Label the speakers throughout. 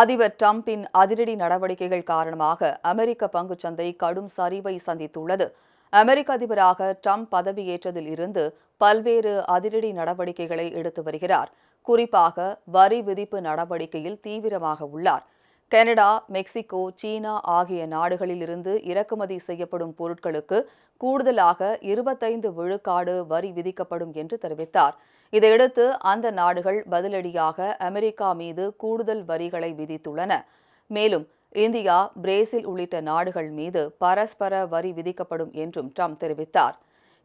Speaker 1: அதிபர் டிரம்பின் அதிரடி நடவடிக்கைகள் காரணமாக அமெரிக்க பங்குச்சந்தை கடும் சரிவை சந்தித்துள்ளது. அமெரிக்க அதிபராக டிரம்ப் பதவியேற்றதில் இருந்து பல்வேறு அதிரடி நடவடிக்கைகளை எடுத்து வருகிறார். குறிப்பாக வரி விதிப்பு நடவடிக்கையில் தீவிரமாக உள்ளார். கனடா மெக்சிகோ சீனா ஆகிய நாடுகளிலிருந்து இறக்குமதி செய்யப்படும் பொருட்களுக்கு கூடுதலாக இருபத்தைந்து விழுக்காடு வரி விதிக்கப்படும் என்று தெரிவித்தார். இதையடுத்து அந்த நாடுகள் பதிலடியாக அமெரிக்கா மீது கூடுதல் வரிகளை விதித்துள்ளன. மேலும் இந்தியா பிரேசில் உள்ளிட்ட நாடுகள் மீது பரஸ்பர வரி விதிக்கப்படும் என்றும் ட்ரம்ப் தெரிவித்தார்.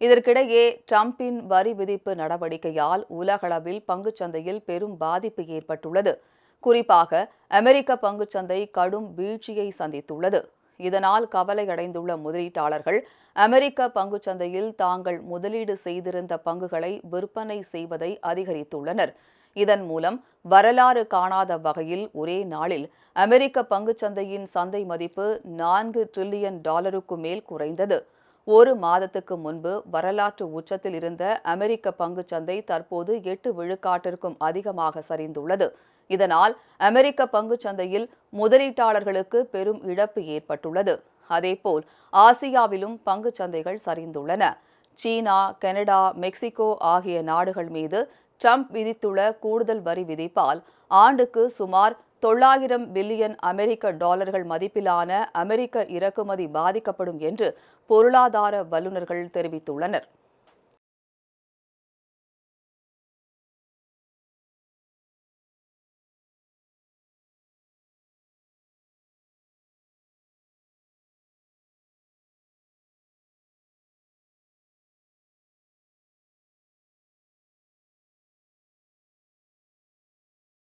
Speaker 1: இதற்கிடையே ட்ரம்பின் வரி விதிப்பு நடவடிக்கையால் உலகளவில் பங்குச்சந்தையில் பெரும் பாதிப்பு ஏற்பட்டுள்ளது. குறிப்பாக அமெரிக்க பங்குச்சந்தை கடும் வீழ்ச்சியை சந்தித்துள்ளது. இதனால் கவலையடைந்துள்ள முதலீட்டாளர்கள் அமெரிக்க பங்குச்சந்தையில் தாங்கள் முதலீடு செய்திருந்த பங்குகளை விற்பனை செய்வதை அதிகரித்துள்ளனர். இதன் மூலம் வரலாறு காணாத வகையில் ஒரே நாளில் அமெரிக்க பங்குச்சந்தையின் சந்தை மதிப்பு நான்கு டிரில்லியன் டாலருக்கு மேல் குறைந்தது. ஒரு மாதத்துக்கு முன்பு வரலாற்று உச்சத்தில் இருந்த அமெரிக்க பங்குச்சந்தை தற்போது எட்டு விழுக்காட்டிற்கும் அதிகமாக சரிந்துள்ளது. இதனால் அமெரிக்க பங்குச்சந்தையில் முதலீட்டாளர்களுக்கு பெரும் இழப்பு ஏற்பட்டுள்ளது. அதேபோல் ஆசியாவிலும் பங்குச்சந்தைகள் சரிந்துள்ளன. சீனா கனடா மெக்சிகோ ஆகிய நாடுகள் மீது ட்ரம்ப் விதித்துள்ள கூடுதல் வரி விதிப்பால் ஆண்டுக்கு சுமார் தொள்ளாயிரம் பில்லியன் அமெரிக்க டாலர்கள் மதிப்பிலான அமெரிக்க இறக்குமதி பாதிக்கப்படும் என்று பொருளாதார வல்லுநர்கள் தெரிவித்துள்ளனர்.